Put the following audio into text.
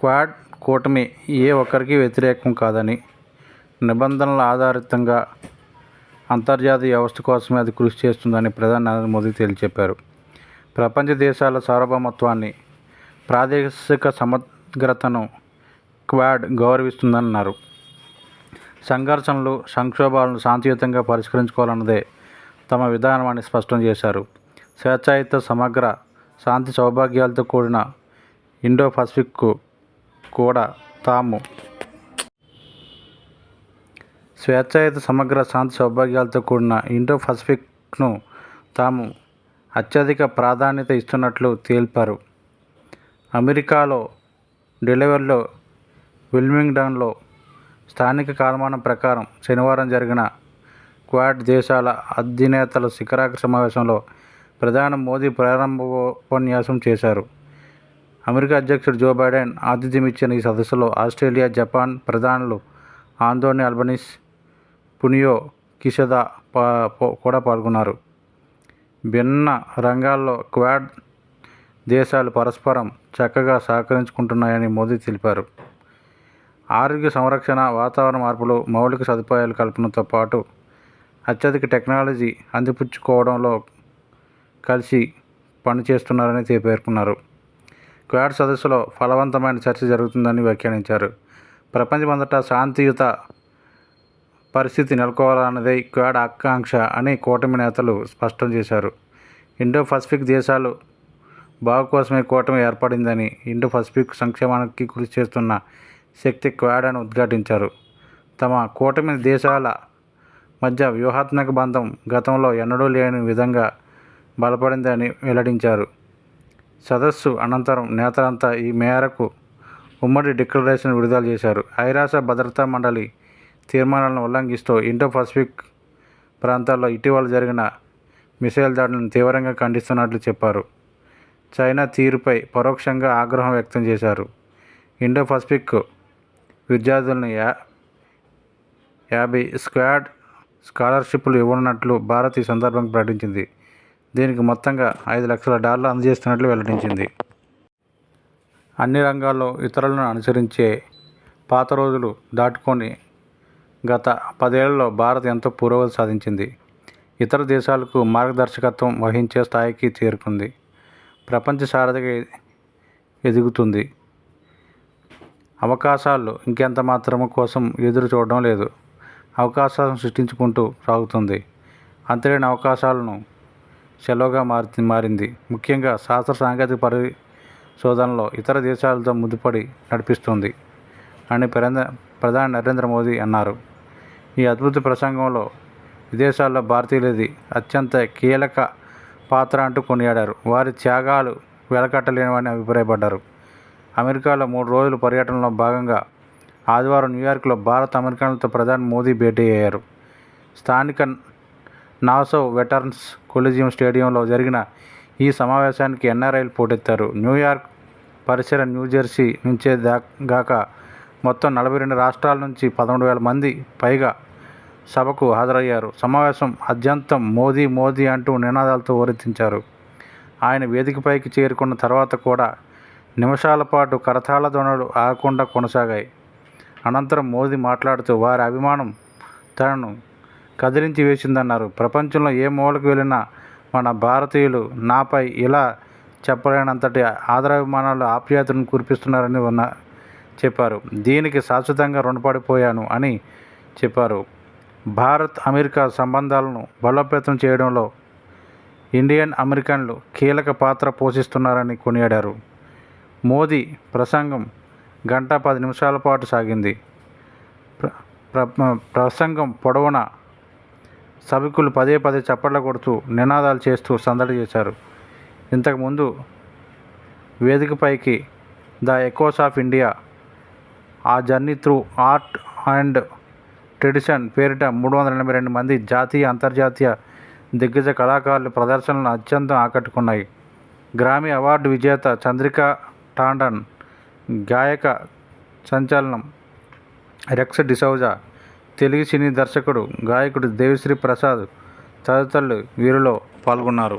Quad కూటమి ఏ ఒక్కరికి వ్యతిరేకం కాదని నిబంధనల ఆధారితంగా అంతర్జాతీయ వ్యవస్థ కోసమే అది కృషి చేస్తుందని ప్రధాని నరేంద్ర మోదీ తేల్చెప్పారు ప్రపంచ దేశాల సార్వభౌమత్వాన్ని ప్రాదేశిక సమగ్రతను క్వాడ్ గౌరవిస్తుందన్నారు. సంఘర్షణలు సంక్షోభాలను శాంతియుతంగా పరిష్కరించుకోవాలన్నదే తమ విధానమని స్పష్టం చేశారు. స్వేచ్ఛాయుత సమగ్ర శాంతి సౌభాగ్యాలతో కూడిన ఇండో పసిఫిక్కు కూడా తాము స్వేచ్ఛాయుత సమగ్ర శాంతి సౌభాగ్యాలతో కూడిన ఇండో పసిఫిక్ను తాము అత్యధిక ప్రాధాన్యత ఇస్తున్నట్లు తెలిపారు. అమెరికాలో డెలివర్లో విల్మింగ్డన్లో స్థానిక కాలమానం ప్రకారం శనివారం జరిగిన క్వాడ్ దేశాల అధినేతల శిఖరాగ్ర సమావేశంలో ప్రధాని మోదీ ప్రారంభోపన్యాసం చేశారు. అమెరికా అధ్యక్షుడు జో బైడెన్ ఆతిథ్యమిచ్చిన ఈ సదస్సులో ఆస్ట్రేలియా జపాన్ ప్రధానులు ఆందోని అల్బనీస్ పునియో కిషదా పా కూడా పాల్గొన్నారు. భిన్న రంగాల్లో క్వాడ్ దేశాలు పరస్పరం చక్కగా సహకరించుకుంటున్నాయని మోదీ తెలిపారు. ఆరోగ్య సంరక్షణ వాతావరణ మార్పులు మౌలిక సదుపాయాల కల్పనతో పాటు అత్యధిక టెక్నాలజీ అందిపుచ్చుకోవడంలో కలిసి పనిచేస్తున్నారని పేర్కొన్నారు. క్వాడ్ సదస్సులో ఫలవంతమైన చర్చ జరుగుతుందని వ్యాఖ్యానించారు. ప్రపంచమంతటా శాంతియుత పరిస్థితి నెలకొవాలన్నదే క్వాడ్ ఆకాంక్ష అని కూటమి నేతలు స్పష్టం చేశారు. ఇండో పసిఫిక్ దేశాలు బాగు కోసమే కూటమి ఏర్పడిందని ఇండో పసిఫిక్ సంక్షేమానికి కృషి చేస్తున్న శక్తి క్వాడ్ అని ఉద్ఘాటించారు. తమ కూటమి దేశాల మధ్య వ్యూహాత్మక బంధం గతంలో ఎన్నడూ లేని విధంగా బలపడిందని వెల్లడించారు. సదస్సు అనంతరం నేతలంతా ఈ మేరకు ఉమ్మడి డిక్లరేషన్ విడుదల చేశారు. ఐరాస భద్రతా మండలి తీర్మానాలను ఉల్లంఘిస్తూ ఇండో పసిఫిక్ ప్రాంతాల్లో ఇటీవల జరిగిన మిసైల్ దాడులను తీవ్రంగా ఖండిస్తున్నట్లు చెప్పారు. చైనా తీరుపై పరోక్షంగా ఆగ్రహం వ్యక్తం చేశారు. ఇండో పసిఫిక్ విద్యార్థులను యా యాభై స్క్వాడ్ స్కాలర్షిప్లు ఇవ్వనున్నట్లు భారత్ ఈ సందర్భంగా ప్రకటించింది. దీనికి మొత్తంగా ఐదు లక్షల డాలర్లు అందజేస్తున్నట్లు వెల్లడించింది. అన్ని రంగాల్లో ఇతరులను అనుసరించే పాత రోజులు దాటుకొని గత పదేళ్ళలో భారత్ ఎంతో పురోగతి సాధించింది. ఇతర దేశాలకు మార్గదర్శకత్వం వహించే స్థాయికి చేరుకుంది. ప్రపంచ సారథిగా ఎదుగుతుంది. అవకాశాలు ఇంకెంత మాత్రము కోసం ఎదురు చూడడం లేదు. అవకాశాలను సృష్టించుకుంటూ సాగుతుంది. అంతలేని అవకాశాలను సెలవుగా మారి మారింది. ముఖ్యంగా శాస్త్ర సాంకేతిక పరిశోధనలో ఇతర దేశాలతో ముడిపడి నడిపిస్తుంది అని ప్రధాన ప్రధాని నరేంద్ర మోదీ అన్నారు. ఈ అద్భుత ప్రసంగంలో విదేశాల్లో భారతీయులది అత్యంత కీలక పాత్ర అంటూ కొనియాడారు. వారి త్యాగాలు వెలకట్టలేనివని అభిప్రాయపడ్డారు. అమెరికాలో మూడు రోజుల పర్యటనలో భాగంగా ఆదివారం న్యూయార్క్లో భారత అమెరికన్లతో ప్రధాని మోదీ భేటీ అయ్యారు. స్థానిక నాసో వెటర్న్స్ కొలిజియం స్టేడియంలో జరిగిన ఈ సమావేశానికి ఎన్ఆర్ఐలు పోటెత్తారు. న్యూయార్క్ పరిసర న్యూజెర్సీ నుంచే దా గాక మొత్తం నలభై రెండు రాష్ట్రాల నుంచి పదమూడు వేల మంది పైగా సభకు హాజరయ్యారు. సమావేశం అత్యంతం మోదీ మోదీ అంటూ నినాదాలతో ఊరెత్తించారు ఆయన వేదికపైకి చేరుకున్న తర్వాత కూడా నిమిషాల పాటు కరతాళ ధ్వనులు ఆగకుండా కొనసాగాయి. అనంతరం మోదీ మాట్లాడుతూ వారి అభిమానం తనను కదిలించి వేసిందన్నారు. ప్రపంచంలో ఏ మూలకు వెళ్ళినా మన భారతీయులు నాపై ఇలా చెప్పలేనంతటి ఆదరాభిమానాలు ఆప్యాయతను కురిపిస్తున్నారని ఉన్న చెప్పారు. దీనికి శాశ్వతంగా రుణపడిపోయాను అని చెప్పారు. భారత్ అమెరికా సంబంధాలను బలోపేతం చేయడంలో ఇండియన్ అమెరికన్లు కీలక పాత్ర పోషిస్తున్నారని కొనియాడారు. మోదీ ప్రసంగం గంట పది నిమిషాల పాటు సాగింది. ప్ర- ప్రసంగం పొడవునా సభికులు పదే పదే చప్పట్లు కొడుతూ నినాదాలు చేస్తూ సందడి చేశారు. ఇంతకుముందు వేదికపైకి the echoes of India a journey through art and tradition పేరిట మూడు వందల ఎనభై రెండు మంది జాతీయ అంతర్జాతీయ దిగ్గజ కళాకారులు ప్రదర్శనలు అత్యంత ఆకట్టుకున్నాయి. గ్రామీ అవార్డు విజేత చంద్రిక టాండన్ గాయక సంచలనం రెక్స్ డిసౌజా తెలుగు సినీ దర్శకుడు గాయకుడు దేవిశ్రీ ప్రసాద్ తదితరులు వీరిలో పాల్గొన్నారు.